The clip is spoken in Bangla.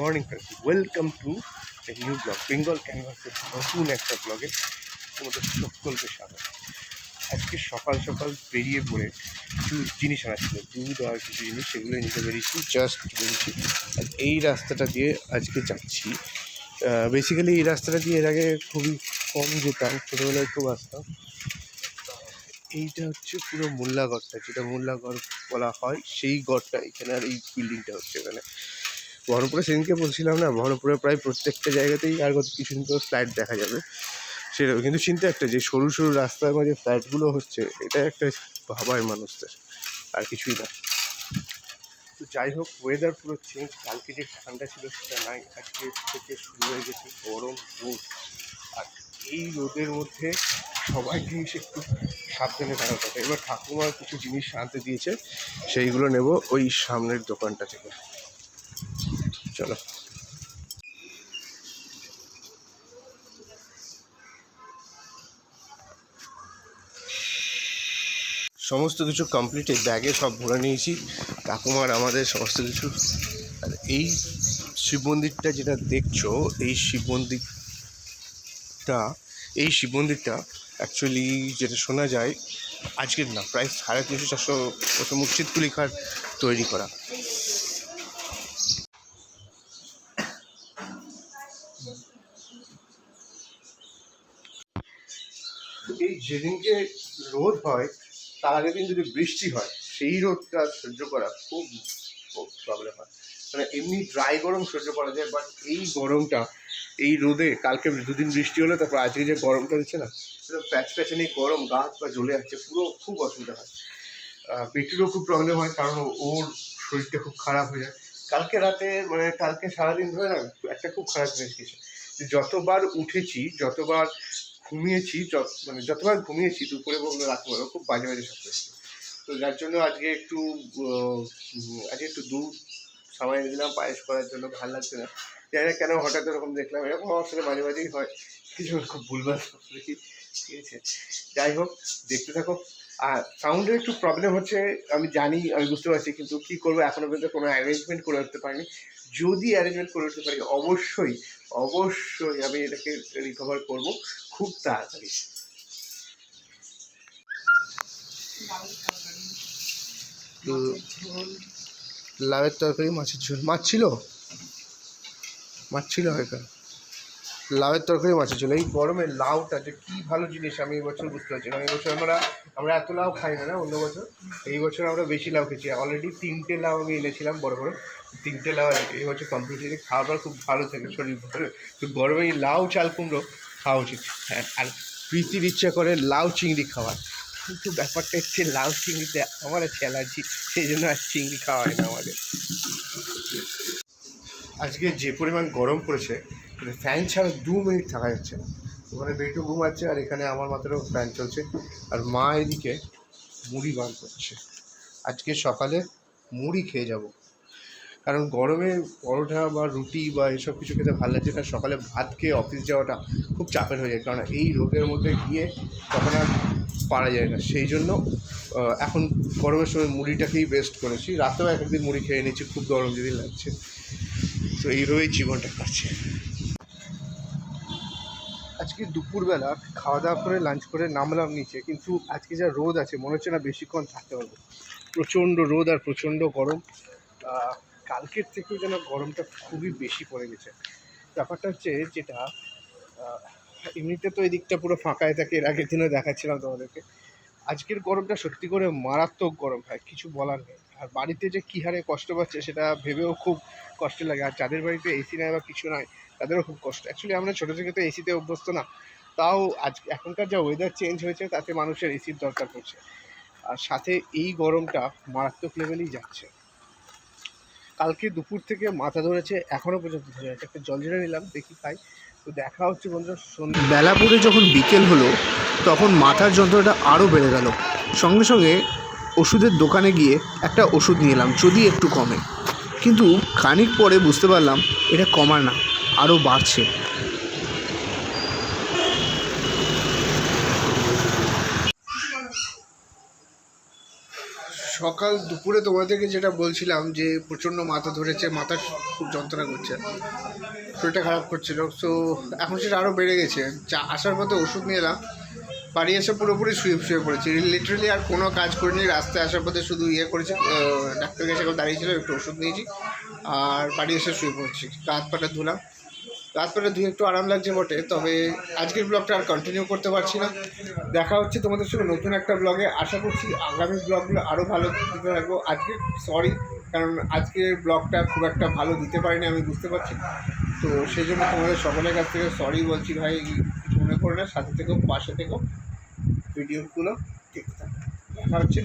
Morning friends, welcome to new blog, Bengal ক্যানভাসের নতুন একটা ব্লগে তোমাদের সকলকে স্বাগত। আজকে সকাল সকাল বেরিয়ে পড়ে কিছু জিনিস আনা ছিল, দুধ আর কিছু জিনিস, সেগুলো নিতে বেরিয়েছি জাস্ট বেরিয়েছি। আর এই রাস্তাটা দিয়ে আজকে যাচ্ছি। বেসিক্যালি এই রাস্তাটা দিয়ে এর আগে খুবই কম যেতাম, ছোটোবেলায় খুব আসতাম। এইটা হচ্ছে পুরো মোল্লাগড়টা, যেটা মোল্লাগড় বলা হয়, সেই গড়টা, এখানে আর এই বিল্ডিংটা হচ্ছে এখানে। বহরমপুরে সেদিনকে বলছিলাম না বহরমপুরে প্রায় প্রত্যেকটা জায়গাতেই আর কত কিছুদিন পর ফ্ল্যাট দেখা যাবে। সেরকম কিন্তু চিন্তা একটা, যে সরু সরু রাস্তার মাঝে ফ্ল্যাটগুলো হচ্ছে, এটা একটা ভাবায় মানুষদের, আর কিছুই না। তো যাই হোক ওয়েদার পুরো চেঞ্জ কালকে যে ঠান্ডা ছিল সেটা নাই, আজকে থেকে শুরু হয়ে গেছে গরম রোদ। আর এই রোদের মধ্যে সবাইকে একটু সাবধানে থাকার কথা। এবার ঠাকুমার কিছু জিনিস আনতে দিয়েছে, সেইগুলো নেব ওই সামনের দোকানটা থেকে। চলো। সমস্ত কিছু কমপ্লিট ব্যাগে সব ভরে নিয়েছি। ঠাকুমার আমাদের সমস্ত কিছু। আর এই শিব মন্দিরটা যেটা দেখছ, এই শিব মন্দিরটা, এই শিব মন্দিরটা অ্যাকচুয়ালি যেটা শোনা যায়, আজকের না, প্রায় সাড়ে তিনশো চারশো বছর মুর্শিদ তৈরি করা। এই যেদিনকে রোদ হয়, তার আগের দিন যদি বৃষ্টি হয়, সেই রোদটা সহ্য করা খুব প্রবলেম হয়। মানে এমনি ড্রাই গরম সহ্য করা যায় বাট এই গরমটা, এই রোদে কালকে দুদিন বৃষ্টি হলো, তারপর আজকে যে গরমটা দিচ্ছে না সেটা প্যাচ প্যাচানি গরম গা হাত পা জ্বলে যাচ্ছে, পুরো খুব অসুবিধা হয়। পেটেরও খুব প্রবলেম হয়, কারণ ওর শরীরটা খুব খারাপ হয়ে যায়। কালকে রাতে মানে কালকে সারাদিন ধরে না, একটা খুব খারাপ জিনিস গেছে যতবার উঠেছি, যতবার ঘুমিয়েছি, যত মানে যতবার ঘুমিয়েছি, দুপুরে বলল রাত্রে খুব বাজে বাজে শব্দ হচ্ছে তো যার জন্য আজকে একটু আজকে একটু দুধ সামাই দিলাম পায়েস করার জন্য, ভালো লাগছে না। জানি না কেন হঠাৎ এরকম দেখলাম? এরকম আমার সাথে মাঝে মাঝেই হয় কিছু খুব ভুলভাল দেখি। ঠিক আছে। যাই হোক, দেখতে থাকো। আর সাউন্ডের একটু প্রবলেম হচ্ছে, আমি জানি, আমি বুঝতে পারছি, কিন্তু কী করব? এখনও পর্যন্ত কোনো অ্যারেঞ্জমেন্ট করে উঠতে পারিনি। যদি অ্যারেঞ্জমেন্ট করে উঠতে পারি, অবশ্যই অবশ্যই আমি এটাকে রিকভার করব খুব তাড়াতাড়ি। লাভের তরকারি, মাছের ঝোল। মাছ ছিল? মাছ ছিল হয়তো লাউয়ের তরকারি মাছের ঝোল। এই গরমে লাউটা যে কী ভালো জিনিস, আমি এই বছর বুঝতে পারছি কারণ এই বছর আমরা আমরা এত লাউ খাই না না, অন্য বছর। এই বছর আমরা বেশি লাউ খেয়েছি। অলরেডি তিনটে লাউ আমি এনেছিলাম, বড় বড়। তিনটে লাউ আছে এই বছর কমপ্লিটলি খাবার খুব ভালো থাকে শরীর ভালো তো গরমে এই লাউ, চাল, কুমড়ো খাওয়া উচিত। হ্যাঁ আর প্রীতির ইচ্ছা করে লাউ চিংড়ি খাওয়ার। কিন্তু ব্যাপারটা হচ্ছে লাউ চিংড়িতে আমার আছে অ্যালার্জি, সেই জন্য আর চিংড়ি খাওয়া হয় না আমাদের। আজকে যে পরিমাণ গরম পড়েছে ফ্যান ছাড়া দু মিনিট থাকা যাচ্ছে না। ওখানে বেটু ঘুমাচ্ছে আর এখানে আমার মাত্রও ফ্যান চলছে। আর মা এদিকে মুড়ি বার করছে। আজকে সকালে মুড়ি খেয়ে যাব। কারণ গরমে পরোটা বা রুটি বা এসব কিছু খেতে ভালো লাগছে না। সকালে ভাত খেয়ে অফিস যাওয়াটা খুব চাপের হয়ে যায়। কারণ এই রোগের মধ্যে গিয়ে তখন আর পারা যায় না। সেই জন্য এখন গরমের সময় মুড়িটাকেই বেস্ট করেছি। রাতেও এক একদিন মুড়ি খেয়ে নিচ্ছি। খুব গরম যদি লাগছে। তো এইভাবেই জীবনটা কাটছে। আজকে দুপুরবেলা খাওয়া দাওয়া করে লাঞ্চ করে নামলাম নিচে, কিন্তু আজকে যা রোদ আছে, মনে হচ্ছে না বেশিক্ষণ থাকতে পারব। প্রচণ্ড রোদ আর প্রচণ্ড গরম। কালকের থেকেও যেন গরমটা খুবই বেশি পড়ে গেছে। ব্যাপারটা হচ্ছে যেটা এমনিতে তো এই দিকটা পুরো ফাঁকায় থাকে, এর আগের দিনও দেখাচ্ছিলাম তোমাদেরকে। আজকের গরমটা সত্যি করে মারাত্মক গরম হয় কিছু বলার নেই। আর বাড়িতে যে কী হারে কষ্ট পাচ্ছে সেটা ভেবেও খুব কষ্ট লাগে। আর যাদের বাড়িতে এসি নাই বা কিছু নাই, তাদেরও খুব কষ্ট। অ্যাকচুয়ালি আমরা ছোটো থেকে তো এসিতে অভ্যস্ত না। তাও আজ, এখনকার যা ওয়েদার চেঞ্জ হয়েছে, তাতে মানুষের এসির দরকার পড়ছে। আর সাথে এই গরমটা মারাত্মক লেভেলেই যাচ্ছে। কালকে দুপুর থেকে মাথা ধরেছে এখনও পর্যন্ত ধরে আছে একটা জল ঝেড়ে নিলাম, দেখি পাই তো দেখা হচ্ছে বন্ধুরা বেলাপুরে যখন বিকেল হলো, তখন মাথার যন্ত্রণাটা আরও বেড়ে গেল। সঙ্গে সঙ্গে ওষুধের দোকানে গিয়ে একটা ওষুধ নিয়ে এলাম, যদি একটু কমে। কিন্তু খানিক পরে বুঝতে পারলাম এটা কমার না আরও বাড়ছে। সকাল দুপুরে তোমাদেরকে যেটা বলছিলাম যে প্রচণ্ড মাথা ধরেছে, মাথা খুব যন্ত্রণা করছে, শরীরটা খারাপ করছিল। সো এখন সেটা আরও বেড়ে গেছে। যা আসার পথে ওষুধ নিয়ে এলাম, বাড়ি এসে পুরোপুরি শুয়ে শুয়ে পড়েছি। লিটারালি আর কোনো কাজ করিনি, রাস্তায় আসার পথে শুধু ইয়ে করেছি ডাক্তার কাছে দাঁড়িয়েছিল একটু ওষুধ নিয়েছি, আর বাড়ি এসে শুয়ে পড়ছি কাঁধ পাটা ধুলাম। পাটা ধুয়ে একটু আরাম লাগছে বটে তবে আজকের ব্লগটা আর কন্টিনিউ করতে পারছি না। দেখা হচ্ছে তোমাদের সঙ্গে নতুন একটা ব্লগে আশা করছি আগামী ব্লগগুলো আরও ভালো দিতে থাকব। আজকে সরি কারণ আজকের ব্লগটা খুব একটা ভালো দিতে পারিনি আমি বুঝতে পারছি। তো সেই জন্য তোমাদের সকলের কাছ থেকে সরি বলছি ভাই কিছু মনে করে না সাথে থেকেও পাশে থেকেও ভিডিওগুলো দেখতে থাকো। দেখা হচ্ছে